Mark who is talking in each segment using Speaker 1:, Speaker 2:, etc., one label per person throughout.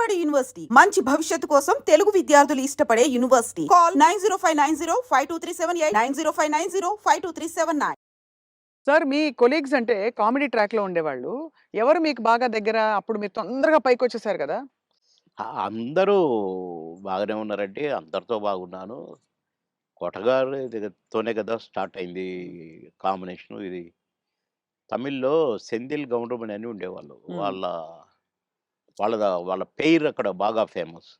Speaker 1: Vijayawada university మంచి భవిష్యత్తు కోసం తెలుగు విద్యార్థులు ఇష్టపడే university call nine zero five nine zero five two three seven eight nine zero five nine zero five two three seven nine
Speaker 2: sir మీ colleagues అంటే comedy ట్రాక్లో ఉండేవాళ్ళు ఎవరు మీకు బాగా దగ్గర అప్పుడు మీరు తొందరగా పైకి వచ్చేసారు కదా!
Speaker 3: అందరూ బాగానే ఉన్నారండి. అందరితో బాగున్నాను. కోటగారి దగ్గరతోనే కదా స్టార్ట్ అయింది కాంబినేషను ఇది. తమిళ్‌లో సెంధిల్ గౌండమణి అని ఉండేవాళ్ళు.
Speaker 2: హ్మ్.
Speaker 3: వాళ్ళ వాళ్ళ పెయిర్ అక్కడ బాగా ఫేమస్.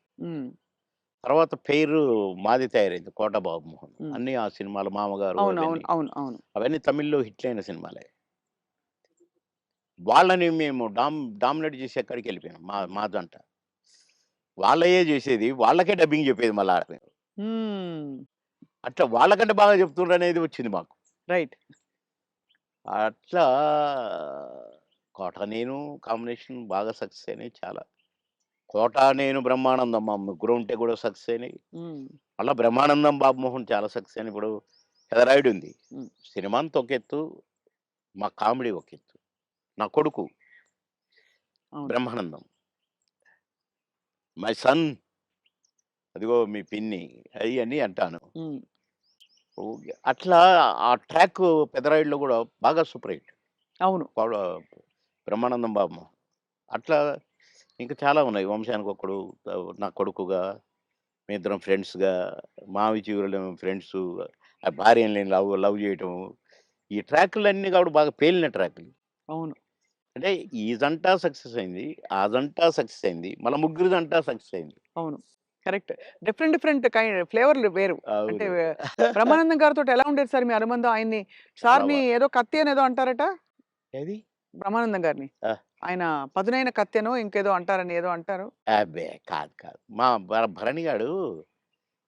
Speaker 3: తర్వాత పెయిరు మాది తయారైంది 'కోట బాబుమోహన్.'
Speaker 2: హ్మ్.
Speaker 3: అన్నీ ఆ సినిమాలు 'మామగారు'
Speaker 2: అవును. అవును.
Speaker 3: అవన్నీ.
Speaker 2: అవును. అవును.
Speaker 3: అవన్నీ తమిళ్‌లో హిట్లయిన సినిమాలే. వాళ్ళని మేము డామ్ డామినేట్ చేసి ఎక్కడికెళ్ళిపోయాం. మా మా జంట. వాళ్ళయ్యే చేసేది. వాళ్ళకే డబ్బింగ్ చెప్పేది మళ్ళా. అట్లా వాళ్ళకంటే బాగా చెప్తుండ్రనేది వచ్చింది మాకు.
Speaker 2: రైట్.
Speaker 3: అట్లా 'కోట నేను' కాంబినేషన్ బాగా సక్సెస్ అయినాయి చాలా. 'కోట నేను' 'బ్రహ్మానందం' మా ముగ్గురం ఉంటే కూడా సక్సెస్ అయినాయి. మళ్ళా 'బ్రహ్మానందం' 'బాబుమోహన్' చాలా సక్సెస్ అయినాయి. ఇప్పుడు 'పెదరాయుడు' ఉంది.
Speaker 2: హ్మ్.
Speaker 3: సినిమా అంతా ఒక ఎత్తు. మా కామెడీ ఒక ఎత్తు. నా కొడుకు. 'బ్రహ్మానందం.' మై సన్ అదిగో మీ పిన్ని అయన్నీ అంటాను.
Speaker 2: హ్మ్.
Speaker 3: ఓకే. అట్లా ఆ ట్రాక్ 'పెదరాయుడులో' కూడా బాగా సూపర్ హిట్.
Speaker 2: అవును.
Speaker 3: 'బ్రహ్మానందం' బాబుమోహన్. అట్లా ఇంకా చాలా ఉన్నాయి. 'వంశానికొక్కడు' ఆహ్, నా కొడుకుగా, మేమిద్దరం ఫ్రెండ్స్‌గా, 'మావి చివరలేమో' ఫ్రెండ్సు, ఆ భార్యని నేను లవ్ లవ్ చేయటం. ఈ ట్రాకులన్నీ కూడా బాగా పేలిన ట్రాకులు.
Speaker 2: అవును.
Speaker 3: అంటే ఈ జంట సక్సెస్ అయింది. ఆ జంట సక్సెస్ అయింది. మళ్ళా ముగ్గురి జంట సక్సెస్ అయింది.
Speaker 2: అవును. కరెక్ట్. డిఫరెంట్ డిఫరెంట్ కైండ్ ఫ్లేవర్‌లు వేరు. అంటే. బ్రహ్మానందం గారితోటి ఎలా ఉండేది సార్ మీ అనుబంధం? ఆయన్ని సార్‌ని ఏదో కత్తి అనేదో అంటారట?
Speaker 3: ఏది?
Speaker 2: బ్రహ్మానందం గారిని.
Speaker 3: ఆ!
Speaker 2: ఆయన పదునైన కత్తెనో ఇంకేదో అంటారని ఏదో అంటారు.
Speaker 3: అబ్బే! కాదు కాదు. మా భ భరణి గాడు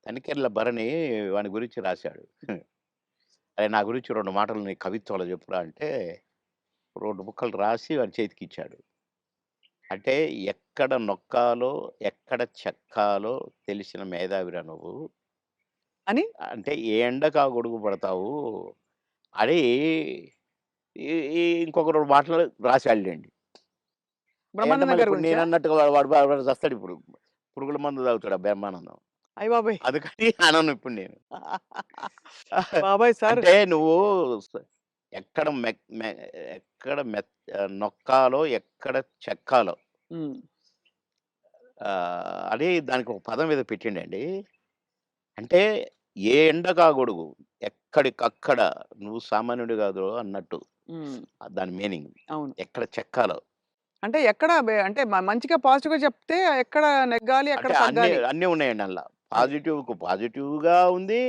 Speaker 3: తనికెళ్ళ భరణి వాని గురించి రాశాడు. అరే! నా గురించి 2 మాటలు నీ కవిత్వంలో చెప్పురా అంటే 2 ముక్కలు రాసి వాని చేతికిచ్చాడు. అంటే ఎక్కడ నొక్కాలో, ఎక్కడ చెక్కాలో తెలిసిన మేధావిరా నువ్వు.
Speaker 2: అని?
Speaker 3: అంటే ఏ ఎండకు గొడుగు పడతావు. ఈ ఇంకొక 2 మాటలు
Speaker 2: గారి
Speaker 3: ఇప్పుడు
Speaker 2: గురించా?
Speaker 3: నేనన్నట్టుగా వాడు వాడు వాడు చస్తాడిప్పుడు. పురుగుల మందు తాగుతాడు బ్రహ్మానందం.
Speaker 2: అయ్య బాబోయ్!
Speaker 3: అందుకని అనను ఇప్పుడు నేను.
Speaker 2: బాబోయ్! సార్
Speaker 3: అంటే నువ్వు ఎక్కడ మె ఎక్కడ ఆహ్, నొక్కాలో, ఎక్కడ చెక్కాలో అని దానికి ఒక పదం ఏదో పెట్టిండండి. అంటే ఏ ఎండకు ఆ గొడుగు. ఎక్కడికక్కడ నువ్వు సామాన్యుడు కాదు అన్నట్టు. దాని మీనింగ్.
Speaker 2: అవును.
Speaker 3: ఎక్కడ చెక్కాలో.
Speaker 2: అంటే ఎక్కడ బె అంటే మ మంచిగా పాజిటివ్‌గా చెప్తే ఎక్కడ నెగ్గాలి, ఎక్కడ
Speaker 3: అంటే అన్నీ
Speaker 2: తగ్గాలి.
Speaker 3: అన్నీ ఉన్నాయండి అందుల.
Speaker 2: అది.
Speaker 3: పాజిటివ్‌కు పాజిటివ్‌గా ఉంది.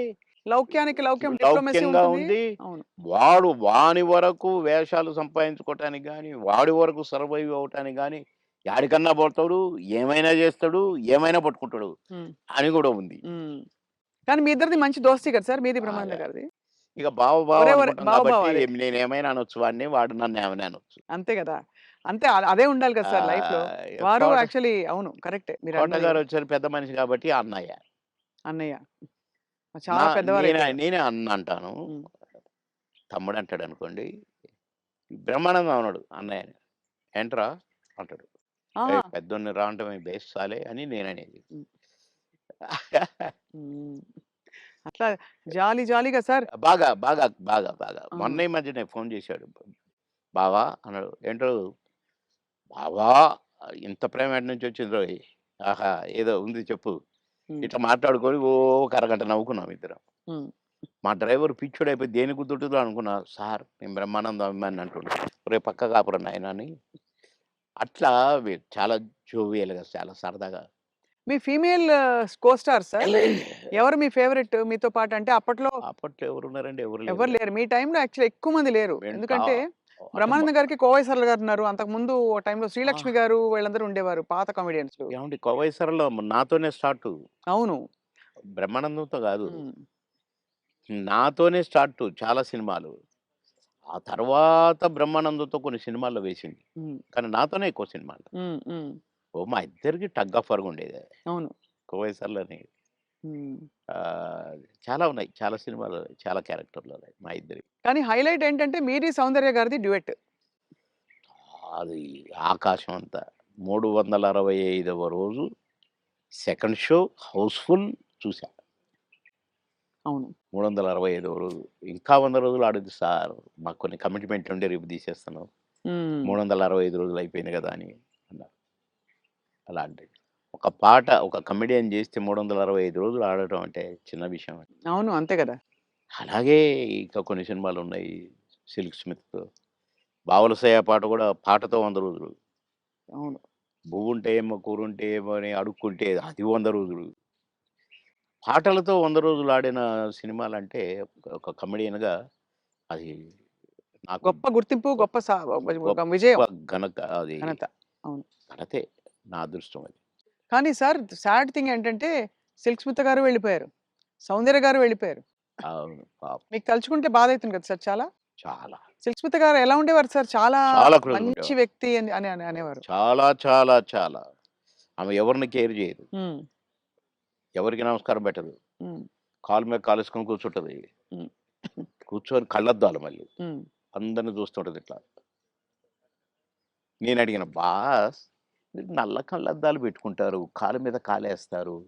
Speaker 2: లౌక్యానికి లౌక్యం డిప్లొమసీ
Speaker 3: లౌక్యంగా
Speaker 2: ఉంటుంది.
Speaker 3: ఉంది.
Speaker 2: అవును.
Speaker 3: వాడు వాని వరకు వేషాలు సంపాదించుకోవటానికి గాని, వాడి వరకు సర్వైవ్ అవ్వటానికి గాని, యాడికన్నా పోతాడు, ఏమైనా చేస్తాడు, ఏమైనా పట్టుకుంటాడు. అని కూడా ఉంది.
Speaker 2: కానీ మీ ఇద్దరిది మంచి దోస్తీ కదా సార్ మీది
Speaker 3: బాగా.
Speaker 2: బ్రహ్మానందం గారిది?
Speaker 3: ఇక బావ బావ
Speaker 2: ఒరే ఒరే
Speaker 3: అనుకుంటాం
Speaker 2: బావ బావ
Speaker 3: కాబట్టి
Speaker 2: అదే.
Speaker 3: నేనేమైనా అనొచ్చు వాడిని. వాడు నన్నేమైనా అనొచ్చు.
Speaker 2: అంతే కదా! అంతే అదే ఉండాలి కదా సార్ లైఫ్‌లో.
Speaker 3: ఆహ్,
Speaker 2: వారు యాక్చువల్లీ అవును. కరెక్టే. మీరు
Speaker 3: కోట
Speaker 2: అన్నది.
Speaker 3: గారు వచ్చారు పెద్ద మనిషి కాబట్టి అన్నయ్య.
Speaker 2: అన్నయ్య. చాలా
Speaker 3: నేనే
Speaker 2: పెద్దవారైపోయారు.
Speaker 3: నేనే అన్న అంటాను. తమ్ముడు అంటాడనుకోండి. బ్రహ్మానందం అనడు అన్నయ్యని. ఏంట్రా అంటాడు.
Speaker 2: ఆహా!
Speaker 3: ఏయ్! పెద్దోడిని రా అంటే బేస్తాలే అని నేననేది.
Speaker 2: అట్లా జాలీ జాలీగా సార్
Speaker 3: బాగా, బాగా, బాగా, బాగా. మొన్న ఈ మధ్యనే ఫోన్ చేశాడు. బావా అన్నాడు. ఏంటో బావా ఇంత ప్రేమ ఎటు నుంచి వచ్చిందోయ్! ఆహా! ఏదో ఉంది చెప్పు. ఇట్లా మాట్లాడుకొని ఓ ఒక అరగంట నవ్వుకున్నాం ఇద్దరం. మా డ్రైవర్ పిచ్చోడైపోయి దేనికి గుద్దుతుందో అనుకున్నా. సార్ నేను బ్రహ్మానందం అభిమానిని అంటుండు. ఒరేయ్ పక్క కాపురా నాయనా అని. అట్లా చాలా జోవియల్‌గా చాలా సరదాగా.
Speaker 2: మీ ఫీమేల్ కో స్టార్ సార్? ఎవరు మీ ఫేవరెట్ మీతో పాటు? అంటే అప్పట్లో
Speaker 3: అప్పట్లో ఎవరున్నారండి? ఎవరు
Speaker 2: ఎవరు
Speaker 3: లేరు.
Speaker 2: మీ టైమ్‌లో యాక్చువల్లీ ఎక్కువ మంది లేరు. ఎందుకంటే బ్రహ్మానందం గారికి కోవై సరళ గారు ఉన్నారు. అంతకుముందు ఓ టైమ్‌లో
Speaker 3: ఆ!
Speaker 2: శ్రీలక్ష్మి గారు వీళ్ళందరూ ఉండేవారు పాత కామెడియన్స్‌లు.
Speaker 3: ఏవండీ కోవై సరళ నాతోనే స్టార్టు.
Speaker 2: అవును.
Speaker 3: బ్రహ్మానందంతో కాదు. నాతోనే స్టార్టు చాలా సినిమాలు. ఆ తర్వాత బ్రహ్మానందంతో కొన్ని సినిమాల్లో వేసింది. కానీ నాతోనే ఎక్కువ సినిమాలు. ఓ మా ఇద్దరికి టగ్ ఆఫ్ వార్‌గా ఉండేది.
Speaker 2: అవును.
Speaker 3: కోవై సరళని.
Speaker 2: హ్మ్.
Speaker 3: ఆహ్, చాలా ఉన్నాయి. చాలా సినిమాలు చాలా క్యారెక్టర్‌లు ఉన్నాయి మా ఇద్దరివి.
Speaker 2: కానీ హైలైట్ ఏంటంటే మీది సౌందర్య గారిది డ్యూయెట్.
Speaker 3: అది ఆకాశం అంత. మూడు వందల అరవై ఐదవ రోజు సెకండ్ షో హౌస్ఫుల్ చూసా
Speaker 2: అవును
Speaker 3: మూడు వందల అరవై ఐదవ రోజు ఇంకా వంద రోజులు ఆడుద్ది సార్ మాకు కొన్ని కమిట్మెంట్ ఉండే రేపు తీసేస్తాను మూడు వందల అరవై ఐదు రోజులు అయిపోయింది కదా అని అన్నారు అలాంటి ఒక పాట ఒక కమెడియన్ చేస్తే మూడు వందల అరవై ఐదు రోజులు ఆడటం అంటే చిన్న విషయం
Speaker 2: అవును. అంతే కదా.
Speaker 3: అలాగే ఇంకా కొన్ని సినిమాలు ఉన్నాయి సిల్క్ స్మిత్ బావలసయ్య పాట కూడా పాటతో వంద రోజులు.
Speaker 2: అవును.
Speaker 3: ఉంటే ఏమో కూర ఉంటే ఏమో అని అడుక్కుంటే అది వంద రోజులు. పాటలతో వంద రోజులు ఆడిన సినిమాలు అంటే ఒక- కమెడియన్గా అది నాకు
Speaker 2: గొప్ప గుర్తింపు గొప్ప సా- ఒక విజయం.
Speaker 3: గొప్ప ఘనత అది.
Speaker 2: ఘనత.
Speaker 3: ఘనతే. నా అదృష్టం అది.
Speaker 2: కానీ సార్ సాడ్ థింగ్ ఏంటంటే సిల్క్ స్మిత గారు వెళ్ళిపోయారు. సౌందర్య గారు వెళ్ళిపోయారు.
Speaker 3: అవును. పాపం.
Speaker 2: మీకు తలుచుకుంటే బాధ అవుతుంది కదా సార్ చాలా?
Speaker 3: చాలా.
Speaker 2: సిల్క్ స్మిత గారు ఎలా ఉండేవారు సార్? చాలా మంచి. వ్యక్తి అని అని అని అనేవారు.
Speaker 3: చాలా చాలా చాలా. ఆమె ఎవరిని కేర్ చేయదు.
Speaker 2: ఉమ్,
Speaker 3: ఎవరికి నమస్కారం పెట్టదు.
Speaker 2: ఉమ్,
Speaker 3: కాలు మీద కాలేసుకొని కూర్చుంటది.
Speaker 2: ఉమ్.
Speaker 3: కూర్చొని కళ్ళద్దాలు మళ్ళీ.
Speaker 2: ఉమ్,
Speaker 3: అందరిని చూస్తుంటది ఇట్లా. నేను అడిగిన బాస్ నల్ల కళ్ళద్దాలు పెట్టుకుంటారు. కాలు మీద కాలేస్తారు.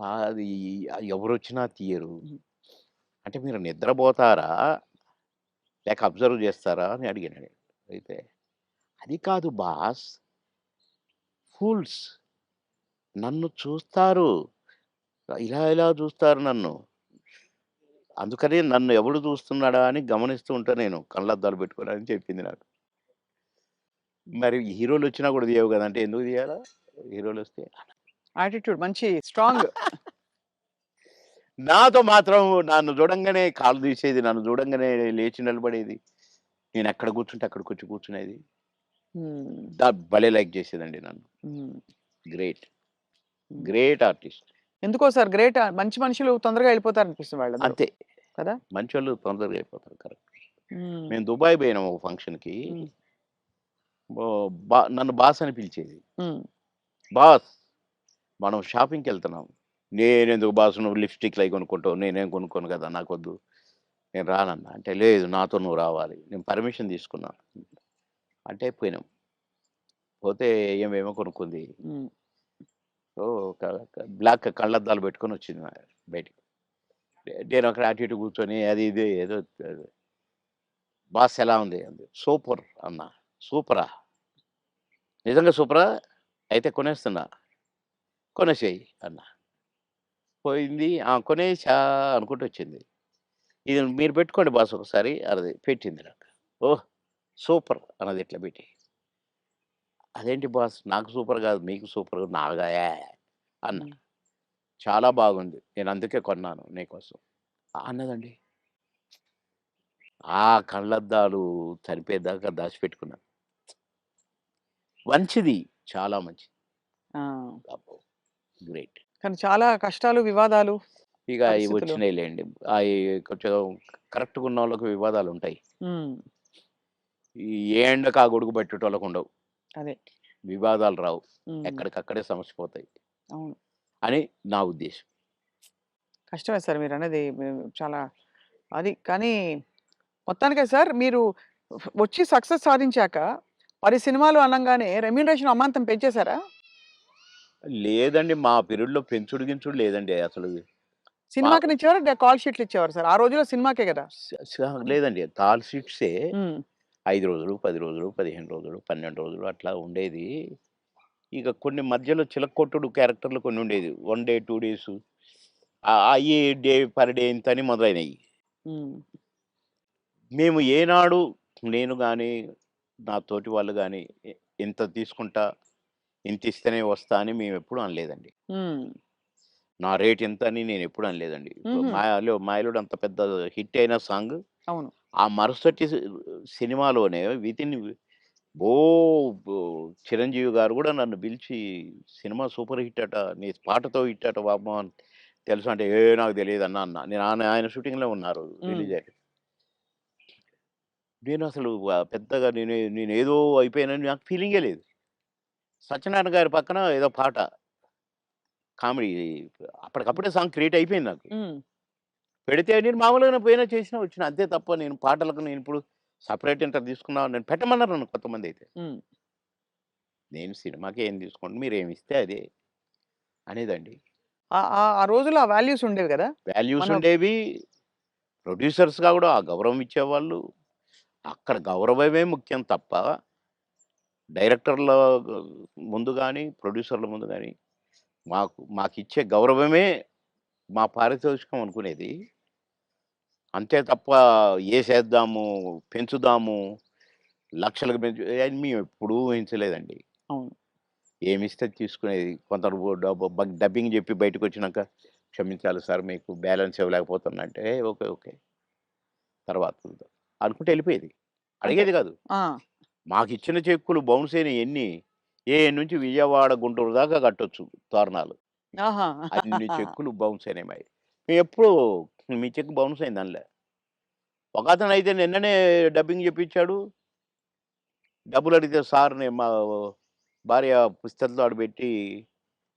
Speaker 3: అది ఎవరు వచ్చినా తీయరు. అంటే మీరు నిద్రపోతారా? లేక అబ్జర్వ్ చేస్తారా? అని అడిగాను అయితే అది కాదు బాస్. ఫూల్స్. నన్ను చూస్తారు. ఇలా ఇలా చూస్తారు నన్ను? అందుకని నన్ను ఎవడు చూస్తున్నాడా అని గమనిస్తూ ఉంటా నేను. కళ్ళద్దాలు పెట్టుకోరా అని చెప్పింది నాకు. మరి హీరోలు వచ్చినా కూడా తీయవు కదా! అంటే ఎందుకు తీయాలా? హీరోలు వస్తే
Speaker 2: యాటిట్యూడ్ మంచి స్ట్రాంగ్
Speaker 3: నాతో మాత్రం నన్ను చూడంగానే కాలు తీసేది నన్ను చూడంగానే లేచి నిలబడేది. నేను ఎక్కడ కూర్చుంటే అక్కడికి వచ్చి కూర్చునేది. భలే లైక్ చేసేదండి నన్ను. గ్రేట్. Great artist.
Speaker 2: ఎందుకో సార్ గ్రేట్ మంచి మనుషులు తొందరగా వెళ్ళిపోతారు అనిపిస్తుంది వాళ్ళు
Speaker 3: అంతే.
Speaker 2: కదా?
Speaker 3: మంచి వాళ్ళు తొందరగా అయిపోతారు కరెక్ట్. మేము దుబాయ్ పోయినాం ఒక ఫంక్షన్కి. నన్ను బాస్ అని పిలిచేది. బాస్ మనం షాపింగ్కి వెళ్తున్నాం నేనెందుకు బాస్? నువ్వు లిప్స్టిక్లు అవి కొనుక్కుంటావు. నేనేం కొనుక్కోను కదా నాకు వద్దు నేను రానన్నా. అంటే లేదు నాతో నువ్వు రావాలి. నేను పర్మిషన్ తీసుకున్నా. అంటే పోయినాం పోతే ఏమేమో కొనుక్కుంది. ఓ బ్లాక్ కళ్ళద్దాలు పెట్టుకొని వచ్చింది నా బయటికి. నేను అక్కడ అటు ఇటు కూర్చొని అది ఇది ఏదో బాస్ ఎలా ఉంది? అంది. సూపర్ అన్న. సూపరా. నిజంగా సూపరా? అయితే కొనేస్తున్నా. కొనేసేయి అన్న. పోయింది. "ఆ, కొనేసా అనుకుంటూ వచ్చింది. ఇది మీరు పెట్టుకోండి బాస్ ఒకసారి అది పెట్టింది నాకు. ఓ సూపర్ అన్నది ఇట్లా పెట్టి. అదేంటి బాస్? నాకు సూపర్ కాదు మీకు సూపర్ నాగా అన్న. చాలా బాగుంది. నేను అందుకే కొన్నాను నీకోసం అన్నదండి. ఆ కళ్ళద్దాలు చనిపోయేదాకా దాచిపెట్టుకున్నాను. మంచిది. చాలా మంచిది. గ్రేట్.
Speaker 2: కానీ చాలా కష్టాలు వివాదాలు
Speaker 3: ఇక
Speaker 2: పరిస్థితులు.
Speaker 3: వచ్చినాయిలేండి. అవి కొంచెం కరెక్ట్గా ఉన్న వాళ్ళకి వివాదాలు ఉంటాయి ఏ ఎండకు ఆ గొడుగు పెట్టేటోళ్ళకు ఉండవు.
Speaker 2: అదే.
Speaker 3: వివాదాలు రావు. ఎక్కడికక్కడే సమస్య పోతాయి.
Speaker 2: అవును.
Speaker 3: అని నా ఉద్దేశం.
Speaker 2: కష్టమే సార్ మీరు అనేది చాలా అది కానీ మొత్తానికే సార్ మీరు వచ్చి సక్సెస్ సాధించాక పది సినిమాలు అనగానే రెమ్యూనరేషన్ అమాంతం పెంచేశారా?
Speaker 3: లేదండి. మా పీరియడ్లో పెంచుడు గించుడు లేదండి అసలు.
Speaker 2: సినిమాకి ఇచ్చేవారు కాల్ షీట్లు ఇచ్చేవారు సార్? ఆ రోజుల్లో సినిమాకే కదా.
Speaker 3: లేదండి. కాల్ షీట్సే ఐదు రోజులు పది రోజులు పదిహేను రోజులు పన్నెండు రోజులు అట్లా ఉండేది. ఇక కొన్ని మధ్యలో చిలకొట్టుడు క్యారెక్టర్లు కొన్ని ఉండేది. One day two days. అయ్యి డే పర్ డే ఇంత అని మొదలైనవి మేము ఏనాడు నేను కానీ నా తోటి వాళ్ళు కానీ ఇంత తీసుకుంటా ఇంత ఇస్తేనే వస్తా అని మేము ఎప్పుడు అనలేదండి. నా రేట్ ఎంత అని నేను ఎప్పుడు అనలేదండి. మాయలో మాయలుడు అంత పెద్ద హిట్ అయిన సాంగ్
Speaker 2: అవును.
Speaker 3: ఆ మరుసటి సినిమాలోనే వితిన్ ఓ ఓ చిరంజీవి గారు కూడా నన్ను పిలిచి సినిమా సూపర్ హిట్ అట నీ పాటతో హిట్ అట బాబా అని తెలుసు అంటే ఏ నాకు తెలియదు అన్న అన్న. నేను ఆయన ఆయన షూటింగ్లో ఉన్నారు రిలీజ్ అయ్యారు నేను అసలు పెద్దగా నేను నేను ఏదో అయిపోయానని నాకు ఫీలింగే లేదు సత్యనారాయణ గారి పక్కన ఏదో పాట కామెడీ అప్పటికప్పుడే సాంగ్ క్రియేట్ అయిపోయింది నాకు పెడితే నేను మామూలుగా పోయినా చేసినా వచ్చిన అంతే తప్ప నేను పాటలకు నేను ఇప్పుడు సపరేట్ ఇంటర్ తీసుకున్నా నేను పెట్టమన్నారు నన్ను కొంతమంది అయితే నేను సినిమాకి ఏం తీసుకోండి మీరేమిస్తే అదే అనేదండి.
Speaker 2: ఆ రోజుల్లో ఆ వాల్యూస్ ఉండేవి గదా!
Speaker 3: వాల్యూస్ ఉండేవి. ప్రొడ్యూసర్స్‌గా గూడా ఆ గౌరవం ఇచ్చేవాళ్ళు. అక్కడ గౌరవమే ముఖ్యం తప్ప డైరెక్టర్ల ముందు గాని, ప్రొడ్యూసర్ల ముందు గాని మాకు మాకిచ్చే గౌరవమే మా పారితోషికం అనుకునేది. అంతే తప్ప ఏసేద్దాము, పెంచుదాము, లక్షలకు పెంచు అని మేమెప్పుడూ ఊహించలేదండి.
Speaker 2: అవును.
Speaker 3: ఏమిస్తే తీసుకునేది. బ డబ్బింగ్ జెప్పి బయటకొచ్చినాక క్షమించాలి సార్ మీకు బ్యాలెన్స్ ఇవ్వలేకపోతున్నా అంటే ఓకే. ఓకే. తర్వాత చూద్దాం. అనుకుంటే ఎళ్ళిపోయేది.
Speaker 2: అంతే.
Speaker 3: అడిగేది గాదు.
Speaker 2: ఆ!
Speaker 3: మాకిచ్చిన చెక్కులు బౌన్స్ అయినయి ఎన్ని? ఏఎన్ నుంచి విజయవాడ, గుంటూరు దాకా కట్టొచ్చు తోరణాలు. అన్ని చెక్కులు బౌన్స్ అయినాయి మాయి. మేమెప్పుడు మీ చెక్ బౌన్స్ అయింది అనలే. ఒకతనైతే నిన్ననే డబ్బింగ్ జెప్పించాడు. డబ్బులడిగితే సార్ నేను మా భార్య పుస్తకం తాడు పెట్టి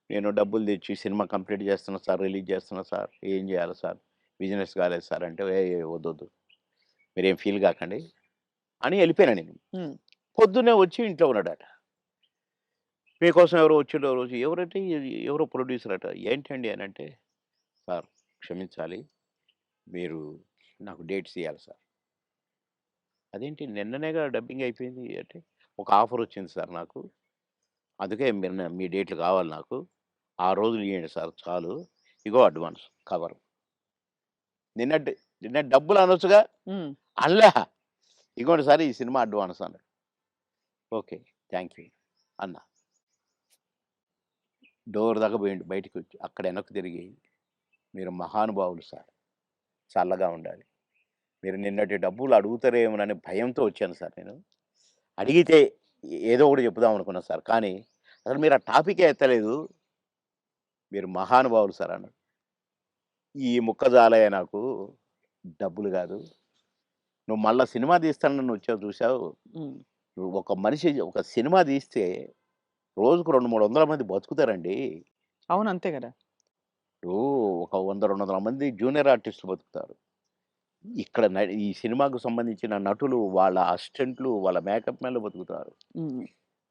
Speaker 3: నేను డబ్బులు తెచ్చి సినిమా కంప్లీట్ చేస్తున్నా సార్, రిలీజ్ చేస్తున్నా సార్. ఏం జేయాలి సార్? బిజినెస్ కాలేదు సార్ అంటే "ఏయ్! వద్దొద్దు. మీరేం ఫీల్ గాకండి" అని ఎళ్ళిపోయాను నేను.
Speaker 2: హ్మ్.
Speaker 3: పొద్దున్నే వచ్చి ఇంట్లో ఉన్నాడట. మీకోసం ఎవరో వచ్చిండ్రు రోజు ఎవరంటే ఎవరో ప్రొడ్యూసర్ అట. ఏంటండి అనంటే, సార్ క్షమించాలి. మీరు నాకు డేట్స్ ఇయ్యాలి సార్. అదేంటి నిన్ననేగా డబ్బింగ్ అయిపోయింది అంటే, ఒక ఆఫర్ వచ్చింది సార్ నాకు. అందుకే మీరు మీ డేట్లు కావాలి నాకు. ఆ రోజులు ఇయ్యండి సార్ చాలు. ఇగో అడ్వాన్స్ కవరు. నిన్న డ్ నిన్న డబ్బులు అనొచ్చుగా? అనలే. ఇగోండి సార్ ఈ సినిమా అడ్వాన్స్ అన్నాడు. ఓకే. థాంక్ యూ అన్నా. డోర్ దాకా పోయిండు బయటికొచ్చి. అక్కడ వెనక్కి తిరిగి మీరు మహానుభావులు సార్. చల్లగా ఉండాలి. మీరు నిన్నటి డబ్బులు అడుగుతారేమోననే భయంతో వచ్చాను సార్ నేను. అడిగితే ఏదో ఒకటి చెప్పుదాం అనుకున్నా సార్. కానీ అసలు మీరు ఆ టాపికే ఎత్తలేదు. మీరు మహానుభావులు సార్ అన్నాడు. ఈ ముక్క చాలయ్య నాకు. డబ్బులు గాదు. నువ్వు మళ్ళా సినిమా తీస్తానని వచ్చావు చూసావు. నువ్వు ఒక మనిషి ఒక సినిమా తీస్తే రోజుకు 200, 300 మంది బతుకుతారండి.
Speaker 2: అవును. అంతే గదా!
Speaker 3: ఇప్పుడు ఒక 100, 200 మంది జూనియర్ ఆర్టిస్టులు బతుకుతారు. ఇక్కడ ఈ సినిమాకు సంబంధించిన నటులు, వాళ్ళ అసిస్టెంట్లు, వాళ్ళ మేకప్ మ్యాన్‌లు బతుకుతారు.
Speaker 2: హ్మ్.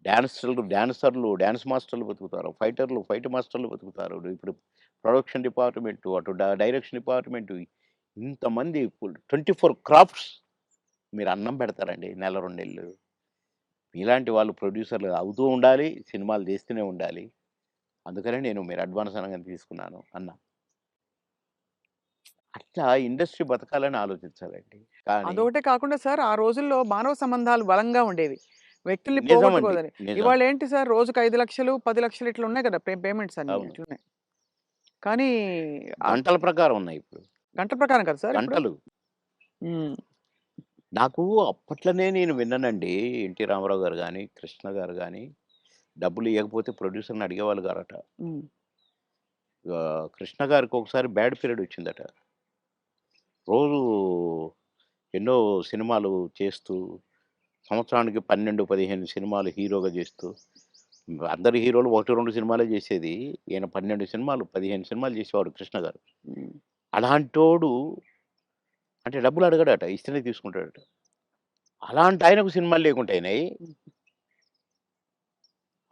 Speaker 3: డాన్సర్లు, డాన్సర్లు, డాన్స్ మాస్టర్లు బతుకుతారు. ఫైటర్లు, ఫైట్ మాస్టర్లు బతుకుతారు. ఇప్పుడు ప్రొడక్షన్ డిపార్ట్‌మెంటు, అటు డ డైరెక్షన్ డిపార్ట్‌మెంటు ఇంతమంది 24 క్రాఫ్ట్స్ మీరు అన్నం పెడతారండి నెల, 2 నెలలు. మీలాంటి వాళ్ళు ప్రొడ్యూసర్లు అవుతూ ఉండాలి. సినిమాలు తీస్తూనే ఉండాలి. అందుకనే నేను మీరు అడ్వాన్స్ అనంగానే తీసుకున్నాను అన్నా. అట్లా ఇండస్ట్రీ బతకాలని ఆలోచించాలండి.
Speaker 2: అదొకటే కాకుండా సార్ ఆ రోజుల్లో మానవ సంబంధాలు బలంగా ఉండేవి. వ్యక్తుల్ని. పోగొట్టుకోదని. ఇవాళ ఏంటి సార్ రోజుకి 5,00,000, 10,00,000 ఇట్లా ఉన్నాయి కదా! పేమెంట్స్ అన్నీ. ఇట్లున్నాయి. కానీ
Speaker 3: గంటల ప్రకారం ఉన్నాయి ఇప్పుడు.
Speaker 2: గంటల ప్రకారం కదా సార్?
Speaker 3: గంటలు. నాకు అప్పట్లోనే నేను విన్నానండి. ఎన్టీ రామారావు గారు గాని, కృష్ణ గారు గాని డబ్బులు ఇయ్యకపోతే ప్రొడ్యూసర్‌ని అడిగేవాళ్ళు గారట. కృష్ణ గారికి ఒకసారి బ్యాడ్ పీరియడ్ వచ్చిందట. రోజు ఎన్నో సినిమాలు చేస్తూ సంవత్సరానికి 12, 15 సినిమాలు హీరోగా చేస్తూ అందరు హీరోలు 1, 2 సినిమాలే చేసేది. ఈయన 12 సినిమాలు, 15 సినిమాలు చేసేవాడు కృష్ణ గారు. అలాంటోడు అంటే డబ్బులు అడగడట. ఇస్తేనే తీసుకుంటాడట. అలాంటి ఆయనకు సినిమాలు లేకుండా అయినాయి.
Speaker 2: హ్మ్.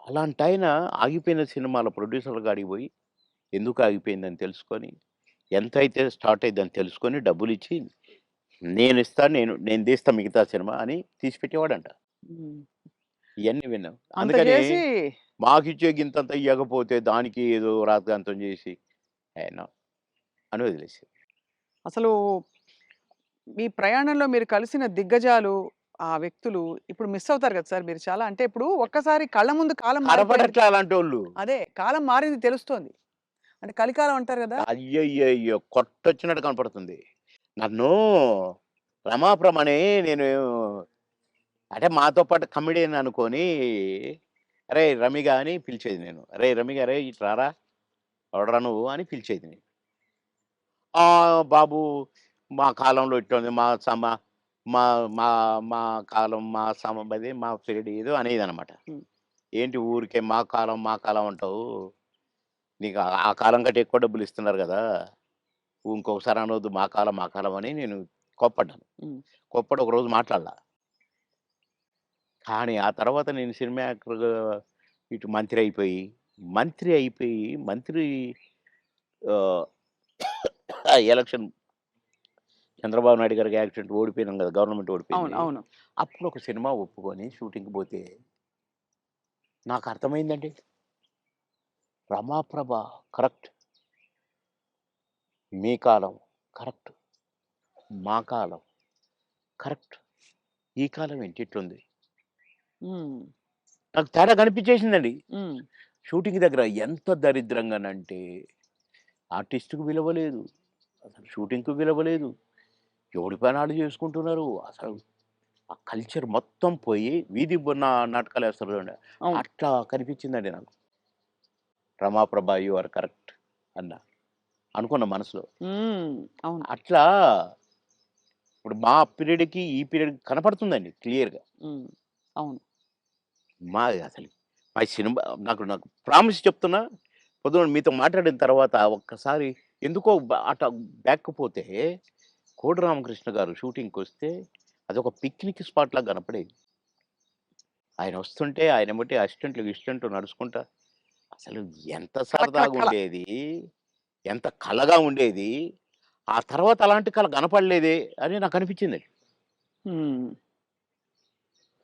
Speaker 3: అలాంటాయన ఆగిపోయిన సినిమాల ప్రొడ్యూసర్‌ల కాడికి పోయి ఎందుకు ఆగిపోయిందని తెలుసుకొని, ఎంతైతే స్టార్ట్ అయిద్దని తెలుసుకొని డబ్బులిచ్చి నేనిస్తా నేను నేను తీస్తా మిగతా సినిమా అని తీసి పెట్టేవాడంట.
Speaker 2: హ్మ్.
Speaker 3: ఇయన్నీ విన్నాం. అందుకని మాకిచ్చే గింతంత ఇయ్యకపోతే దానికి ఏదో రాద్ధాంతం చేసి ఏ నో అని వదిలేసారు.
Speaker 2: అసలు మీ ప్రయాణంలో మీరు కలిసిన దిగ్గజాలు, ఆ వ్యక్తులు ఇప్పుడు మిస్ అవుతారు కదా సార్ మీరు చాలా. అంటే ఇప్పుడు ఒక్కసారి కళ్ళ ముందు కాలం.
Speaker 3: కనపడట్లే అలాంటోళ్ళు.
Speaker 2: అదే కాలం మారింది తెలుస్తోంది. అంటే కలికాలం అంటారు కదా!
Speaker 3: అయ్యయ్యయ్యో! కొట్టొచ్చినట్టు కనపడుతుంది. నన్ను రమాప్రమ అని నేను అంటే మాతో పాటు కమెడియన్ అనుకోని "అరేయ్! రమిగా" అని పిలిచేది నేను. "అరేయ్! రమిగా అరేయ్! ఇటు రారా! ఎవడురా నువ్వు" అని పిలిచేది నేను. "ఆ! బాబు మా కాలంలో ఇట్లుంది. మా సమ మా మా మా కాలం మా సమ అదే మా పీరియడ్" ఏదో అనేదనమాట.
Speaker 2: హ్మ్.
Speaker 3: ఏంటి ఊరికే మా కాలం, మా కాలం అంటావు. నీకు ఆ కాలం కంటే ఎక్కువ డబ్బులు ఇస్తున్నారు గదా! ఇంకొకసారి అనొద్దు మా కాలం, మా కాలం అని నేను కోప్పడ్డాను. కోప్పడి ఒకరోజు మాట్లాడలా. కానీ ఆ తర్వాత నేను సినిమా యాక్టర్‌గా ఇటు మంత్రి అయిపోయి మంత్రి అయిపోయి మంత్రి ఎలక్షన్ చంద్రబాబు నాయుడు గారికి యాక్సిడెంట్ ఓడిపోయినాం కదా! గవర్నమెంట్
Speaker 2: అవును.
Speaker 3: ఓడిపోయింది.
Speaker 2: అవును.
Speaker 3: అప్పుడు ఒక సినిమా ఒప్పుకొని షూటింగ్‌కి పోతే నాకు అర్థమైందండి. రమాప్రభ కరెక్ట్. మీ కాలం కరెక్ట్. మా కాలం కరెక్ట్. ఈ కాలం ఏంటి ఇట్లుంది? నాకు తేడా కనిపించేసిందండి. షూటింగ్ దగ్గర ఎంత దరిద్రంగానంటే ఆర్టిస్ట్‌కి విలువ లేదు. అసలు షూటింగ్‌కి విలువ లేదు. ఎవడి పనాళ్ళు చేసుకుంటున్నారు. అసలు ఆ కల్చర్ మొత్తం పోయి వీధి బొ నా నాటకాలేస్తారు చూడండి.
Speaker 2: అవును.
Speaker 3: అట్లా కనిపించిందండి నాకు. రమాప్రభ యూ ఆర్ కరెక్ట్ అన్నా. అనుకున్న మనసులో. అట్లా ఇప్పుడు మా పీరియడ్‌కి, ఈ పీరియడ్‌కి కనపడుతుందండి క్లియర్‌గా.
Speaker 2: అవును.
Speaker 3: మా అసలు మా సినిమా నాకు నాకు ప్రామిస్ చెప్తున్నా పొద్దున మీతో మాట్లాడిన తర్వాత ఒక్కసారి ఎందుకో అట బ్యాక్‌కి పోతే కోడి రామకృష్ణ గారు షూటింగ్‌కొస్తే అదొక పిక్నిక్ స్పాట్‌లాగా కనపడేది. ఆయన వస్తుంటే ఆయన ఎమ్మటే అసిస్టెంట్లు, గిసిస్టెంట్లు నడుచుకుంటా అసలు ఎంత సరదాగా. ఉండేది. ఎంత కళగా ఉండేది. ఆ తర్వాత అలాంటి కళ కనపడలేదే అని నాకు అనిపించిందండి.
Speaker 2: హ్మ్.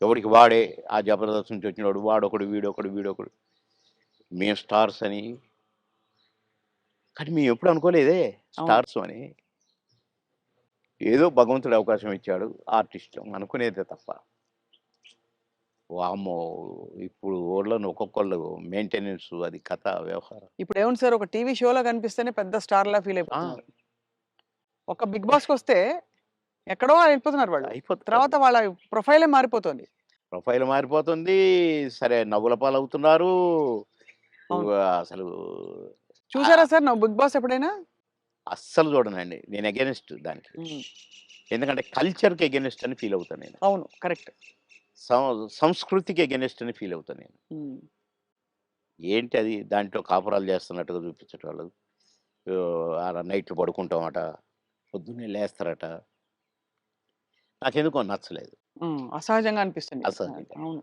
Speaker 3: ఎవడికి వాడే ఆ జబర్దస్త్ నుంచి వచ్చినోడు వాడొకడు, వీడొకడు, వీడొకడు. మేము స్టార్స్ అని. కానీ మేము ఎప్పుడు అనుకోలేదే. స్టార్స్ అని. ఏదో భగవంతుడు అవకాశం ఇచ్చాడు. ఆర్టిస్ట్‌లం అనుకునేదే తప్ప. వామ్మో! ఇప్పుడు ఓళ్ళను ఒక్కొక్కళ్ళు మెయింటెనెన్స్ అది కథ, వ్యవహారం.
Speaker 2: ఇప్పుడేముంది సార్ ఒక టీవీ షోలో కనిపిస్తేనే పెద్ద స్టార్‌లా ఫీల్
Speaker 3: ఆ!
Speaker 2: అయిపోతున్నారు. ఒక బిగ్ బాస్‌కొస్తే ఎక్కడో వెళ్ళిపోతున్నారు వాళ్ళు.
Speaker 3: అయిపోతున్నారు.
Speaker 2: తర్వాత వాళ్ళ ప్రొఫైలే మారిపోతోంది.
Speaker 3: ప్రొఫైల్ మారిపోతుంది. సరే నవ్వుల పాలవుతున్నారు. అసలు
Speaker 2: చూసారా సార్ నువ్వు బిగ్ బాస్ ఎప్పుడైనా?
Speaker 3: అస్సలు చూడనండి. నేను అగైన్స్ట్ దానికి. ఎందుకంటే కల్చర్‌కి అగైన్స్ట్ అని ఫీల్ అవుతా నేను.
Speaker 2: అవును. కరెక్ట్.
Speaker 3: సంస్కృతికి అగైన్స్ట్ అని ఫీల్ అవుతా నేను. ఏంటి అది దాంట్లో కాపురాలు చేస్తున్నట్టుగా చూపించేటోళ్ళు. ఆహ్, ఆడ నైట్‌లు పడుకుంటామట. పొద్దున్నే లేస్తారట. నాకెందుకో నచ్చలేదు.
Speaker 2: అసహజంగా అనిపిస్తుంది.
Speaker 3: అసహజంగా.
Speaker 2: అవును.